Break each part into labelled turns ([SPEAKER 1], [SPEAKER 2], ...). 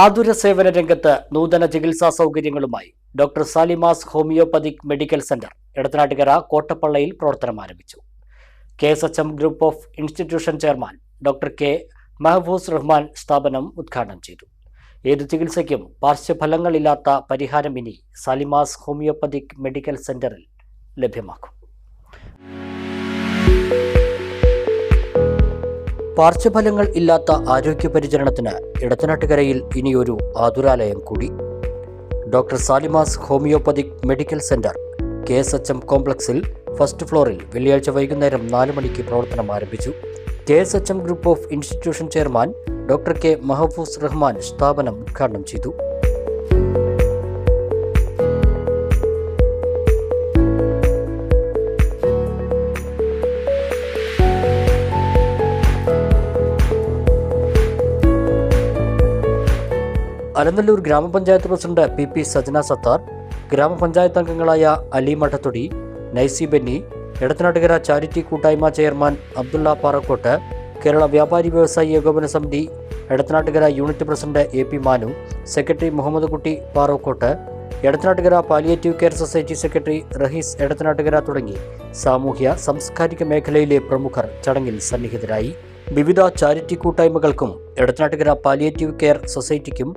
[SPEAKER 1] ആതുര സേവന രംഗത്ത് നൂതന ചികിത്സാ സൗകര്യങ്ങളുമായി doctor Salima's homoeopathic medical centre Edathanattukara കോട്ടപ്പള്ളയിൽ പ്രവർത്തനം ആരംഭിച്ചു. K S H M group of institution chairman doctor K Mehboos Rahman സ്ഥാപനം ഉദ്ഘാടനം ചെയ്തു. ഏത് ചികിത്സയ്ക്കും പാർശ്വഫലങ്ങളില്ലാത്ത പരിഹാരം ഇനി സാലിമാസ് ഹോമിയോപ്പതിക് മെഡിക്കൽ സെന്ററിൽ ലഭ്യമാക്കും. പാർശ്വഫലങ്ങൾ ഇല്ലാത്ത ആരോഗ്യ പരിചരണത്തിന് ഇടത്തനാട്ടുകരയിൽ ഇനിയൊരു ആതുരാലയം കൂടി. Doctor Salima's homoeopathic medical centre K S H M കോംപ്ലക്സിൽ ഫസ്റ്റ് ഫ്ലോറിൽ വെള്ളിയാഴ്ച വൈകുന്നേരം നാല് മണിക്ക് പ്രവർത്തനം ആരംഭിച്ചു. K S H M group of institution chairman doctor K Mahfooz Rahman സ്ഥാപനം ഉദ്ഘാടനം ചെയ്തു. അലനല്ലൂർ ഗ്രാമപഞ്ചായത്ത് president P P Sajana Sathar ഗ്രാമപഞ്ചായത്ത് അംഗങ്ങളായ അലി മഠത്തൊടി നൈസി ബെന്നി ഇടത്തനാട്ടുകര ചാരിറ്റി കൂട്ടായ്മ chairman Abdulla Parakkot Kerala Vyapari Vyavasayi Ekopana Samithi Edathanattukara unit president A P Manu secretary Muhammad Kutty Parokkot Edathanattukara palliative care society secretary Rahees Edathanattukara തുടങ്ങി. സാമൂഹ്യ സാംസ്കാരിക മേഖലയിലെ പ്രമുഖർ ചടങ്ങിൽ സന്നിഹിതരായി. വിവിധ ചാരിറ്റി കൂട്ടായ്മകൾക്കും എടത്തനാട്ടുകര പാലിയേറ്റീവ് കെയർ സൊസൈറ്റിക്കും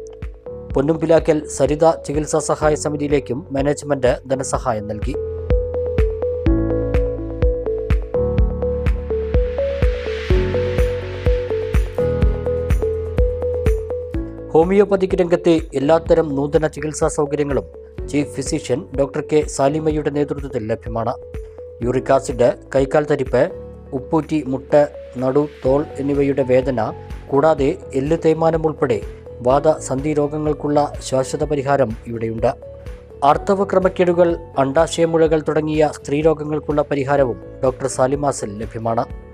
[SPEAKER 1] പൊന്നുംപിലാക്കൽ സരിത ചികിത്സാ സഹായ സമിതിയിലേക്കും മാനേജ്മെന്റ് ധനസഹായം നൽകി. ഹോമിയോപ്പതിക് രംഗത്തെ എല്ലാത്തരം നൂതന ചികിത്സാ സൗകര്യങ്ങളും ചീഫ് ഫിസിഷ്യൻ ഡോക്ടർ കെ സാലിമയുടെ നേതൃത്വത്തിൽ ലഭ്യമാണ്. യൂറിക് ആസിഡ് കൈക്കാൽ തരിപ്പ് ഉപ്പൂറ്റി മുട്ട് നടു തോൾ എന്നിവയുടെ വേദന കൂടാതെ എല്ല് തേയ്മാനം ഉൾപ്പെടെ വാദ സന്ധി രോഗങ്ങൾക്കുള്ള ശാശ്വത പരിഹാരം ഇവിടെയുണ്ട്. ആർത്തവ ക്രമക്കേടുകൾ അണ്ടാശയമുഴകൾ തുടങ്ങിയ സ്ത്രീരോഗങ്ങൾക്കുള്ള പരിഹാരവും ഡോക്ടർ സാലിമാസിൽ ലഭ്യമാണ്.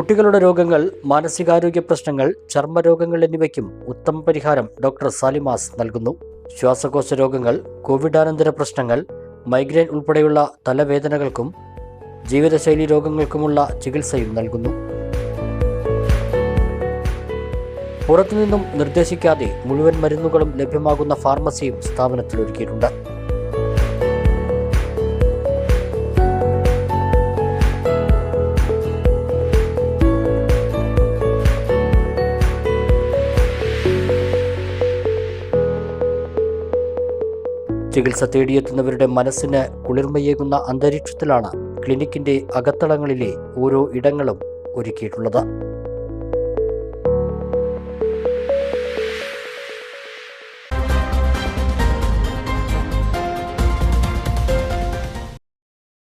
[SPEAKER 1] കുട്ടികളുടെ രോഗങ്ങൾ മാനസികാരോഗ്യ പ്രശ്നങ്ങൾ ചർമ്മരോഗങ്ങൾ എന്നിവയ്ക്കും ഉത്തമ പരിഹാരം ഡോക്ടർ സാലിമാസ് നൽകുന്നു. ശ്വാസകോശ രോഗങ്ങൾ കോവിഡാനന്തര പ്രശ്നങ്ങൾ മൈഗ്രെയിൻ ഉൾപ്പെടെയുള്ള തലവേദനകൾക്കും ജീവിതശൈലി രോഗങ്ങൾക്കുമുള്ള ചികിത്സയും നൽകുന്നു. പുറത്തുനിന്നും നിർദ്ദേശിക്കാതെ മുഴുവൻ മരുന്നുകളും ലഭ്യമാകുന്ന ഫാർമസിയും സ്ഥാപനത്തിൽ ഒരുക്കിയിട്ടുണ്ട് ചികിത്സ തേടിയെത്തുന്നവരുടെ മനസ്സിന് കുളിർമയേകുന്ന അന്തരീക്ഷത്തിലാണ് ക്ലിനിക്കിന്റെ അകത്തളങ്ങളിലെ ഓരോ ഇടങ്ങളും ഒരുക്കിയിട്ടുള്ളത്.